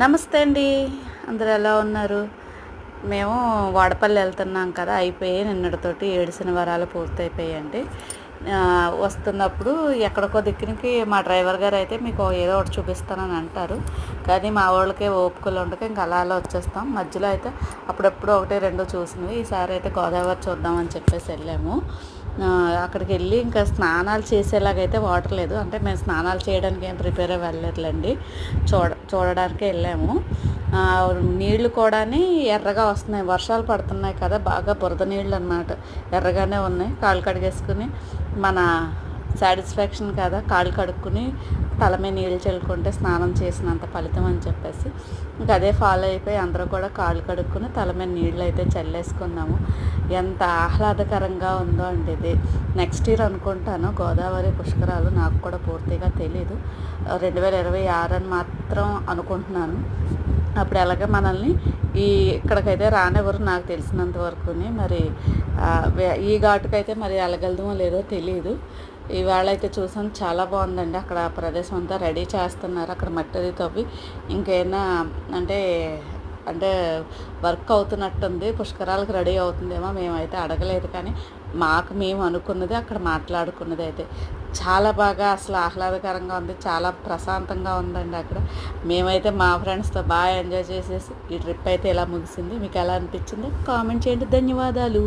నమస్తే అండి. అందరు ఎలా ఉన్నారు? మేము వాడపల్లి వెళ్తున్నాం కదా అయిపోయి నిన్నటితోటి ఏడు శనివారాలు పూర్తయిపోయాయండి. వస్తున్నప్పుడు ఎక్కడికో దిక్కునికి మా డ్రైవర్ గారు అయితే మీకు ఏదో ఒకటి చూపిస్తానని అంటారు. కానీ మా వాళ్ళకే ఓపికలు ఉండక ఇంకా అలా అలా వచ్చేస్తాం. మధ్యలో అయితే అప్పుడప్పుడు ఒకటి రెండు చూసినవి. ఈసారి అయితే గోదావరి చూద్దామని చెప్పేసి వెళ్ళాము. అక్కడికి వెళ్ళి ఇంకా స్నానాలు చేసేలాగైతే వాటర్ లేదు. అంటే మేము స్నానాలు చేయడానికి ఏం ప్రిపేర్ అవ్వలేదులేండి చూడ చూడడానికి వెళ్ళాము. నీళ్ళు కూడా ఎర్రగా వస్తున్నాయి. వర్షాలు పడుతున్నాయి కదా బాగా బురద నీళ్ళు అన్నమాట ఎర్రగానే ఉన్నాయి. కాళ్ళు కడిగేసుకుని మన సాటిస్ఫాక్షన్ కదా కాళ్ళు కడుక్కుని తల మీద నీళ్ళు చల్లుకుంటే స్నానం చేసినంత ఫలితం అని చెప్పేసి. ఇంకా అదే ఫాలో అయిపోయి అందరూ కూడా కాళ్ళు కడుక్కుని తల మీద నీళ్ళు అయితే చల్లేసుకున్నాము. ఎంత ఆహ్లాదకరంగా ఉందో అండి ఇది. నెక్స్ట్ ఇయర్ అనుకుంటాను గోదావరి పుష్కరాలు నాకు కూడా పూర్తిగా తెలీదు. రెండు వేల ఇరవై ఆరు అని మాత్రం అనుకుంటున్నాను. అప్పుడు ఎలాగ మనల్ని ఈ ఇక్కడికైతే రానివ్వరు నాకు తెలిసినంత వరకుని. మరి ఈ ఘాటుకైతే మరి వెళ్ళగలదుమో లేదో తెలియదు ఇవాళ అయితే చూసాను చాలా బాగుందండి. అక్కడ ప్రదేశం అంతా రెడీ చేస్తున్నారు. అక్కడ మట్టిది తవ్వి ఇంకేమైనా అంటే అంటే వర్క్ అవుతున్నట్టుంది పుష్కరాలకు రెడీ అవుతుందేమో మేమైతే అడగలేదు కానీ మాకు మేము అనుకున్నది అక్కడ మాట్లాడుకున్నది అయితే. చాలా బాగా అసలు ఆహ్లాదకరంగా ఉంది చాలా ప్రశాంతంగా ఉందండి అక్కడ. మేమైతే మా ఫ్రెండ్స్తో బాగా ఎంజాయ్ చేసేసి ఈ ట్రిప్ అయితే ఇలా ముగిసింది. మీకు ఎలా అనిపించింది కామెంట్ చేయండి. ధన్యవాదాలు.